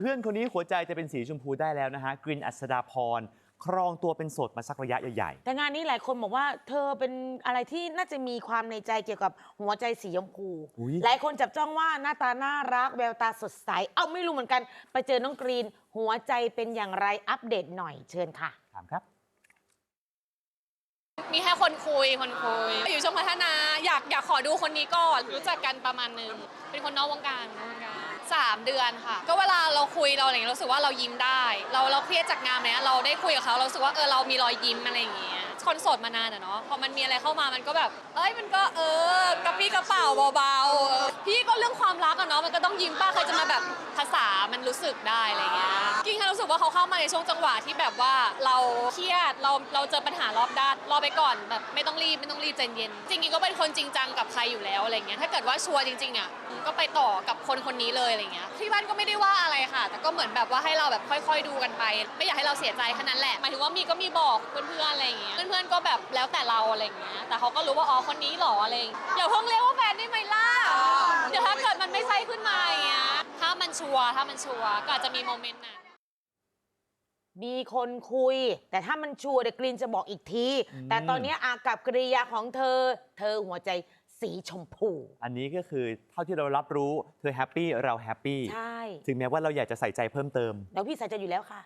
เพื่อนคนนี้หัวใจจะเป็นสีชมพูได้แล้วนะฮะกรีนอัศดาพรครองตัวเป็นโสดมาสักระยะใหญ่แต่งานนี้หลายคนบอกว่าเธอเป็นอะไรที่น่าจะมีความในใจเกี่ยวกับหัวใจสีชมพูอุ๊ยหลายคนจับจ้องว่าหน้าตาน่ารักแววตาสดใส เอาไม่รู้เหมือนกัน ไปเจอน้องกรีน หัวใจเป็นอย่างไรอัปเดตหน่อยเชิญค่ะๆถามครับ มีแค่คนคุยคนคุย อยู่ช่วงพัฒนา อยากอยากขอดูคนนี้ก่อน รู้จักกันประมาณนึง เป็นคนนอกวงการนอกวงการสามเดือนค่ะ ก็เวลาเราคุยเราอะไรอย่างเงี้ยเรารู้สึกว่าเรายิ้มได้ เราเราเครียดจากงานเนี้ยเราได้คุยกับเขาเรารู้สึกว่าเออเรามีรอยยิ้มอะไรอย่างเงี้ยคนโสดมานานอะเนาะพอมันมีอะไรเข้ามามันก็แบบ เอ้ยมันก็เออกระปี้กระเป๋าเบาๆ รื่องความรักอะเนาะมันก็ต้องยิ้มป้าใครจะมาแบบภาษามันรู้สึกได้อะไรเงี้ยกิ่งแค่รู้สึกว่าเขาเข้ามาในช่วงจังหวะที่แบบว่าเราเครียดเราเราเจอปัญหารอบด้านรอไปก่อนแบบไม่ต้องรีบไม่ต้องรีบใจเย็นจริงๆก็เป็นคนจริงจังกับใครอยู่แล้วอะไรเงี้ยถ้าเกิดว่าชัวร์จริงๆอะก็ไปต่อกับคนคนนี้เลยอะไรเงี้ยที่บ้านก็ไม่ได้ว่าอะไรค่ะ แต่ก็เหมือนแบบว่าให้เราแบบค่อย ๆ ดูกันไป ไม่อยากให้เราเสียใจแค่นั้นแหละหมายถึงว่ามีก็มีบอกเพื่อนๆอะไรเงี้ยเพื่อนๆก็แบบแล้วแต่เราอะไรเงี้ยแต่เขาก็รู้ว่าอ๋อคนนี้หรออะไรอย่าเพิ่งเรียกว่าแฟนได้ไหมล่ะ ชัวร์ถ้ามันชัวร์ก็อาจจะมีโมเมนต์นั้น มีคนคุย แต่ถ้ามันชัวร์เดี๋ยวกรีนจะบอกอีกที อืม แต่ตอนนี้อากับกริยาของเธอ เธอหัวใจสีชมพู อันนี้ก็คือเท่าที่เรารับรู้เธอแฮปปี้เราแฮปปี้ใช่ ถึงแม้ว่าเราอยากจะใส่ใจเพิ่มเติม เดี๋ยวพี่ใส่ใจอยู่แล้วค่ะ